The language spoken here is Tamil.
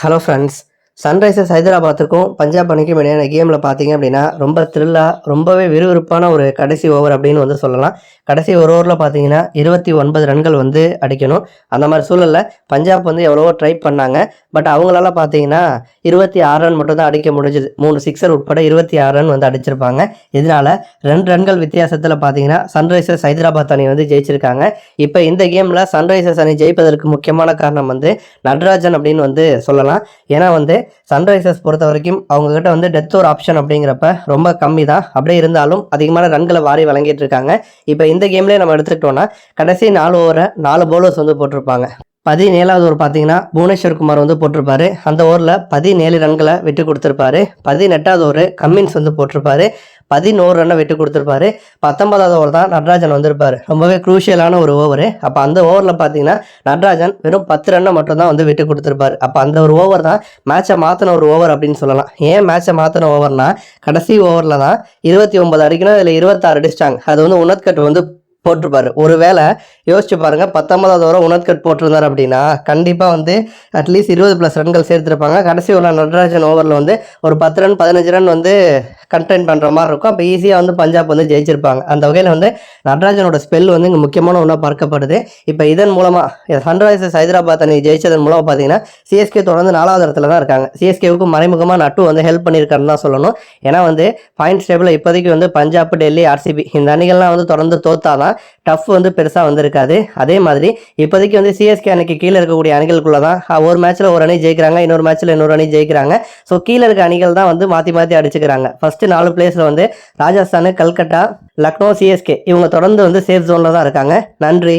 ஹலோ ஃப்ரெண்ட்ஸ் சன்ரைசர்ஸ் ஹைதராபாத்துக்கும் பஞ்சாப் அணிக்கும் இடையான கேமில் பார்த்தீங்க அப்படின்னா ரொம்ப த்ரில்லாக ரொம்பவே விறுவிறுப்பான ஒரு கடைசி ஓவர் அப்படின்னு வந்து சொல்லலாம். கடைசி ஒரு ஓவரில் பார்த்தீங்கன்னா இருபத்தி ஒன்பது ரன்கள் வந்து அடிக்கணும். அந்த மாதிரி சூழலில் பஞ்சாப் வந்து எவ்வளவோ ட்ரை பண்ணாங்க. பட் அவங்களால பார்த்தீங்கன்னா இருபத்தி ஆறு ரன் மட்டும் தான் அடிக்க முடிஞ்சது. மூணு சிக்ஸர் உட்பட இருபத்தி ஆறு ரன் வந்து அடிச்சிருப்பாங்க. இதனால் ரெண்டு ரன்கள் வித்தியாசத்தில் பார்த்தீங்கன்னா சன்ரைசர்ஸ் ஹைதராபாத் அணி வந்து ஜெயிச்சிருக்காங்க. இப்போ இந்த கேமில் சன்ரைசர்ஸ் அணி ஜெயிப்பதற்கு முக்கியமான காரணம் வந்து நட்ராஜன் அப்படின்னு வந்து சொல்லலாம். ஏன்னா வந்து சன்ரைசர்ஸ் பொறுத்த வரைக்கும் அவங்க கிட்ட வந்து டெத் ஒரு ஆப்ஷன் அப்படிங்கிறப்ப ரொம்ப கம்மி தான் அப்படியே இருந்தாலும் அதிகமான ரன்களை வாரி வழங்கிட்டு இருக்காங்க. இப்போ இந்த கேம்லேயே நம்ம எடுத்துக்கிட்டோம்னா கடைசி நாலு ஓவரை நாலு பவுலர்ஸ் வந்து போட்டிருப்பாங்க. பதினேழாவது ஓவர் பார்த்தீங்கன்னா புவனேஸ்வர் குமார் வந்து போட்டிருப்பாரு. அந்த ஓவரில் பதினேழு ரன்களை விட்டு கொடுத்துருப்பாரு. பதினெட்டாவது ஓவர் கம்மின்ஸ் வந்து போட்டிருப்பாரு. பதினோரு ரன்னை விட்டு கொடுத்துருப்பாரு. பத்தொன்பதாவது ஓவர் தான் நடராஜன் வந்திருப்பாரு. ரொம்பவே குரூஷியலான ஒரு ஓவர் அப்போ அந்த ஓவரில் பார்த்தீங்கன்னா நடராஜன் வெறும் பத்து ரன்னை மட்டும் தான் வந்து விட்டு கொடுத்துருப்பாரு. அப்போ அந்த ஒரு ஓவர் தான் மேட்சை மாற்றின ஒரு ஓவர் அப்படின்னு சொல்லலாம். ஏன் மேட்சை மாற்றின ஓவர்னா கடைசி ஓவரில் தான் இருபத்தி ஒன்பது அடிக்கணும் இதில் இருபத்தாறு அடிச்சிட்டாங்க. அது வந்து உனத்கட் வந்து போட்டிருப்பாரு. ஒருவேளை யோசிச்சு பாருங்க பத்தொன்பதாவது வரை உணத்கட் போட்டிருந்தார் அப்படின்னா கண்டிப்பாக வந்து அட்லீஸ்ட் இருபது ப்ளஸ் ரன்கள் சேர்த்துருப்பாங்க. கடைசி உள்ள நடராஜன் ஓவரில் வந்து ஒரு பத்து ரன் பதினஞ்சு ரன் வந்து கண்டெயின் பண்ணுற மாதிரி இருக்கும். அப்போ ஈஸியாக வந்து பஞ்சாப் வந்து ஜெயிச்சிருப்பாங்க. அந்த வகையில் வந்து நடராஜனோட ஸ்பெல் வந்து இங்கே முக்கியமான ஒன்றா பார்க்கப்படுது. இப்போ இதன் மூலமாக சன்ரைசர்ஸ் ஹைதராபாத் அணி ஜெயிச்சதன் மூலமாக பார்த்தீங்கன்னா சிஎஸ்கே தொடர்ந்து நாலாவது இடத்துல தான் இருக்காங்க. சிஎஸ்கேவுக்கு மறைமுகமாக நட்டு வந்து ஹெல்ப் பண்ணியிருக்காருன்னு தான் சொல்லணும். ஏன்னா வந்து பாயிண்ட்ஸ் டேபிளில் இப்போதைக்கு வந்து பஞ்சாப் டெல்லி ஆர்சிபி இந்த அணிகள்லாம் வந்து தொடர்ந்து தோத்தாதான் டஃப் வந்து பெருசாக வந்திருக்காது. அதே மாதிரி இப்போதைக்கு வந்து சிஎஸ்கே அணிக்கு கீழே இருக்கக்கூடிய அணிகளுக்குள்ள தான் ஒரு மேட்ச்சில் ஒரு அணி ஜெயிக்கிறாங்க இன்னொரு மேட்ச்சில் இன்னொரு அணி ஜெயிக்கிறாங்க. ஸோ கீழே இருக்க அணிகள் தான் வந்து மாற்றி மாற்றி அடிச்சுக்கிறாங்க. ஃபர்ஸ்ட் நாலு பிளேஸில் வந்து ராஜஸ்தான் கல்கட்டா லக்னோ சிஎஸ்கே இவங்க தொடர்ந்து வந்து சேஃப் ஜோனில் தான் இருக்காங்க. நன்றி.